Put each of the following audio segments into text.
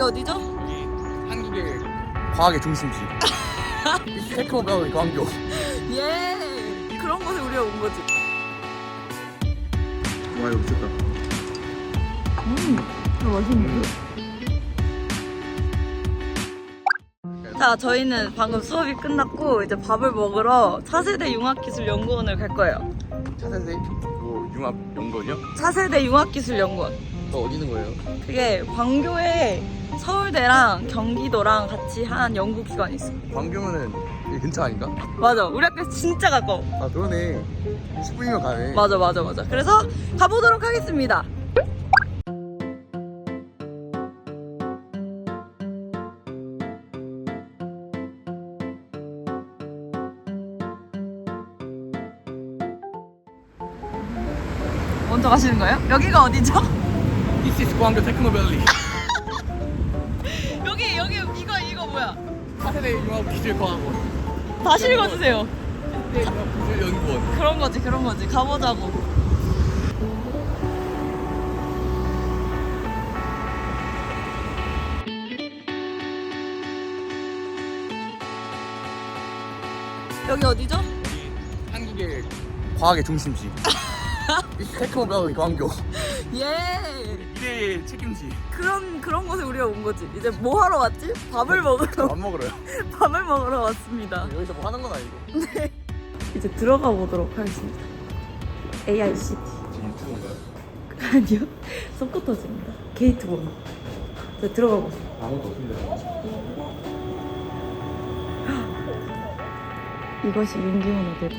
여기 어디죠? 여기 한국의 과학의 중심지 테크노밸리 광교 예 그런 곳에 우리가 온 거지 와 이거 미쳤다 음 이거 맛있는데? 자 저희는 방금 수업이 끝났고 이제 밥을 먹으러 차세대 융합기술연구원을 갈 거예요 차세대 뭐 융합 연구원이요? 차세대 융합기술연구원 또 어디 있는 거예요? 그게 광교에 서울대랑 경기도랑 같이 한 연구기관이 있어 광교면은 여기 근처 아닌가? 맞아. 우리 학교 진짜 가까워. 아 그러네. 10분이면 가네. 맞아 맞아 맞아. 그래서 가보도록 하겠습니다. 먼저 가시는 거예요? 여기가 어디죠? This is 광교 테크노밸리 이거 뭐야? 차세대 융합 기술과학원 다시 읽어주세요. 융합 기술 연구원. 그런 거지 그런 거지. 가보자고. 여기 어디죠? 한국의 과학의 중심지. 테크노밸리 광교. 예 미래의 책임지. 그런 그런 곳에 우리가 온 거지. 이제 뭐 하러 왔지? 밥을 먹으러. 밥 먹으러요. 밥을 먹으러 왔습니다. 여기서 뭐 하는 건 아니고. 이제 들어가 보도록 하겠습니다. AICT 유튜브인가요? 아니요. 서포터즈입니다. 게이트 원. 이제 들어가 보세요 아무것도 없습니다. 이것이 윤기훈의 대부.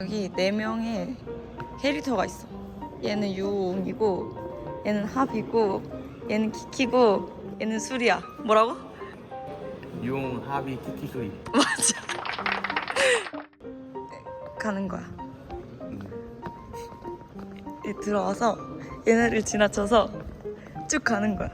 여기 네 명의 캐릭터가 있어. 얘는 유옹이고, 얘는 합이고, 얘는 키키고, 얘는 수리야. 뭐라고? 용 합의 키키 소리 맞아. 가는 거야. 이 들어와서 얘네를 지나쳐서 쭉 가는 거야.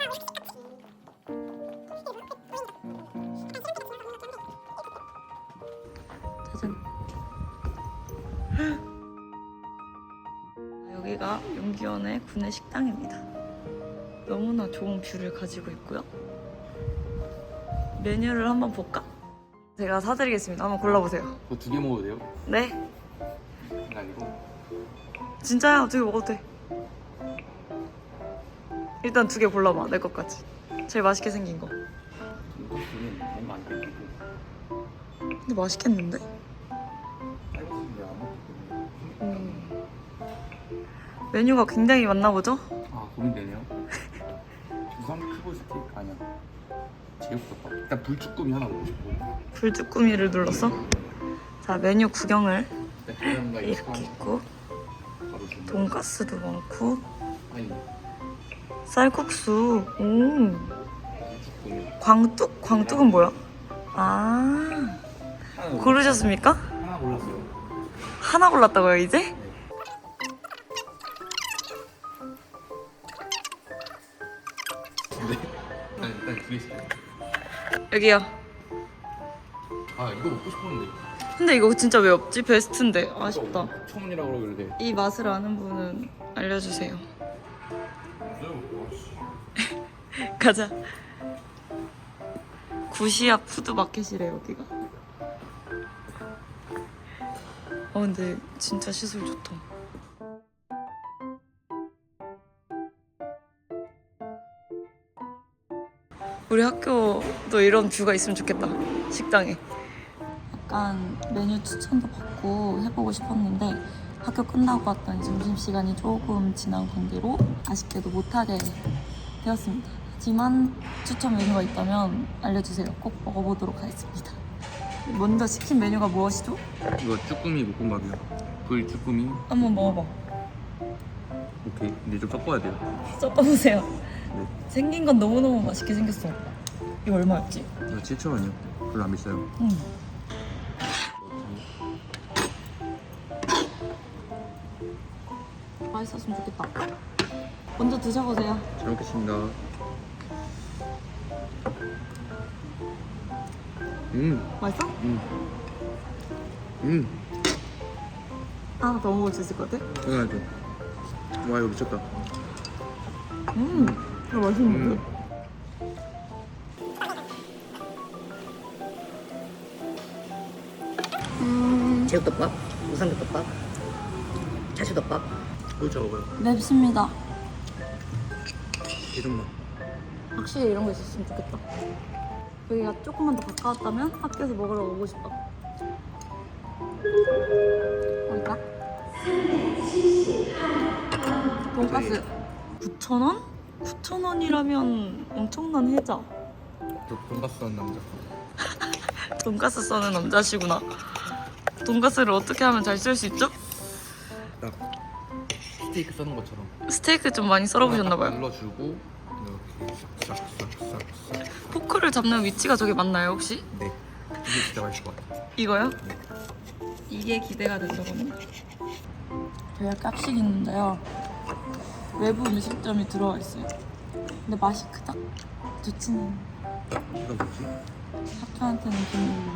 여기가 용기원의 구내 식당입니다. 너무나 좋은 뷰를 가지고 있고요. 메뉴를 한번 볼까? 제가 사드리겠습니다. 한번 골라보세요. 그거 두 개 먹어도 돼요? 네, 아니고 진짜야. 어떻게 먹어도 돼. 일단 두 개 골라봐. 내 것까지. 제일 맛있게 생긴 거. 돈가스는 뭔가 안 땡기고 근데 맛있겠는데? 음. 메뉴가 굉장히 많나 보죠? 아 고민되네요 주상 크고 스테이크 아니야 제육덮밥 일단 불쭈꾸미 하나 먹고 싶고 불쭈꾸미를 눌렀어. 자, 메뉴 구경을 계란과 이렇게 있고 돈가스도 많고 아니 쌀국수. 오. 불쭈꾸미 광뚝? 광뚝은 뭐야? 아. 고르셨습니까? 하나 골랐어요 하나 골랐다고요, 이제? 근데 일단 일단 두 개씩 여기요. 아 이거 먹고 싶었는데 근데 이거 진짜 왜 없지? 베스트인데. 아쉽다. 천 원이라고 그러길래 이 맛을 아는 분은 알려주세요. 가자. 구시야 푸드마켓이래, 여기가. 어, 근데 진짜 시설 좋다. 우리 학교도 이런 뷰가 있으면 좋겠다. 식당에. 약간 메뉴 추천도 받고 해보고 싶었는데 학교 끝나고 왔더니 점심시간이 조금 지난 관계로 아쉽게도 못하게 되었습니다. 하지만 추천 메뉴가 있다면 알려주세요. 꼭 먹어보도록 하겠습니다. 먼저 시킨 메뉴가 무엇이죠? 이거 쭈꾸미 볶음밥이요 불 쭈꾸미 한번 먹어봐. 오케이 근데 좀 섞어야 돼요 섞어보세요. 생긴 건 너무너무 맛있게 생겼어. 이거 얼마였지? 이거 7천 원이요 별로 안 비싸요 응. 맛있었으면 좋겠다. 먼저 드셔보세요. 잘 먹겠습니다. 음, 맛있어? 음, 음. 하나 더 먹을 수 있을 것 같아? 당연하죠. 와 이거 미쳤다. 음, 이거 맛있는데? 음. 제육덮밥, 우삼겹덮밥, 차슈덮밥, 그거 먹어요. 맵습니다. 계란맛. 확실히 이런 거 있었으면 좋겠다. 여기가 조금만 더 가까웠다면 학교에서 먹으러 오고 싶다. 어디가? 돈가스 9,000원? 9,000원이라면 엄청난 혜자. 돈가스 한 남자. 돈가스 써는 남자시구나. 돈가스를 어떻게 하면 잘 쓸 수 있죠? 딱 스테이크 써는 것처럼. 스테이크 좀 많이 썰어보셨나봐요. 눌러주고 이렇게 싹싹싹싹. 포크를 잡는 위치가 저게 맞나요 혹시? 네. 이게 진짜 맛있을 것 같아. 이거요? 이게 기대가 되더군요. 저희가 깍식 있는데요. 외부 음식점이 들어와 있어요. 근데 맛이 그닥 좋지는 이건 뭐지? 학교한테는 비밀로.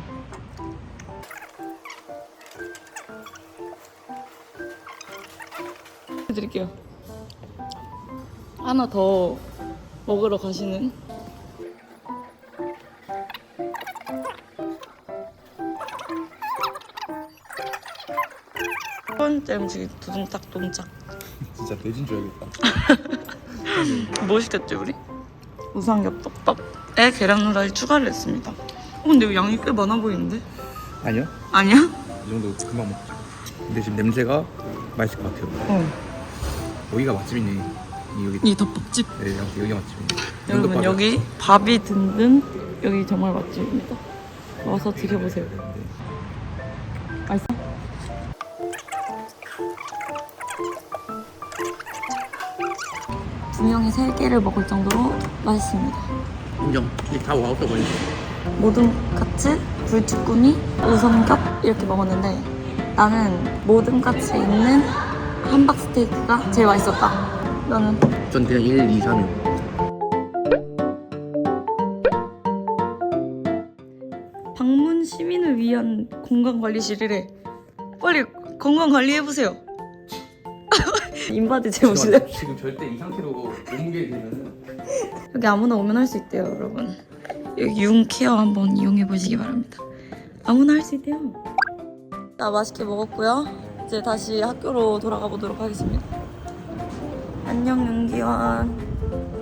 해드릴게요. 하나 더 먹으러 가시는. 번째 음식이 두둥탁동짝. 진짜 돼진 줄 알겠다. 뭐 시켰지 우리? 우삼겹덮밥에 계란 후라이 추가를 했습니다. 어, 근데 양이 꽤 많아 보이는데? 아니요? 아니야? 이 정도 금방 먹자. 근데 지금 냄새가 맛있을 것 같아요. 어. 여기가 맛집이네. 이 여기 이 덮밥집. 네 여기 맛집이네. 여러분. 여기 밥이 든든 여기 정말 맛집입니다. 와서 드셔보세요. 네. 맛있어? 두 명이 세 개를 먹을 정도로 맛있습니다. 인정. 이게 다 와우터 보이네. 모든 카츠, 불쭈꾸미, 우삼겹 이렇게 먹었는데 나는 모든 카츠에 있는 함박 스테이크가 제일 맛있었다. 너는? 전 그냥 1, 2, 3이요. 방문 시민을 위한 건강관리실이래. 빨리 건강관리해보세요. 인바디 재우실래? 지금 절대 이 상태로 몸무게 되면은 여기 아무나 오면 할 수 있대요, 여러분. 여기 융 케어 한번 이용해 보시기 바랍니다. 아무나 할 수 있대요. 나 맛있게 먹었고요. 이제 다시 학교로 돌아가 보도록 하겠습니다. 안녕, 윤기환.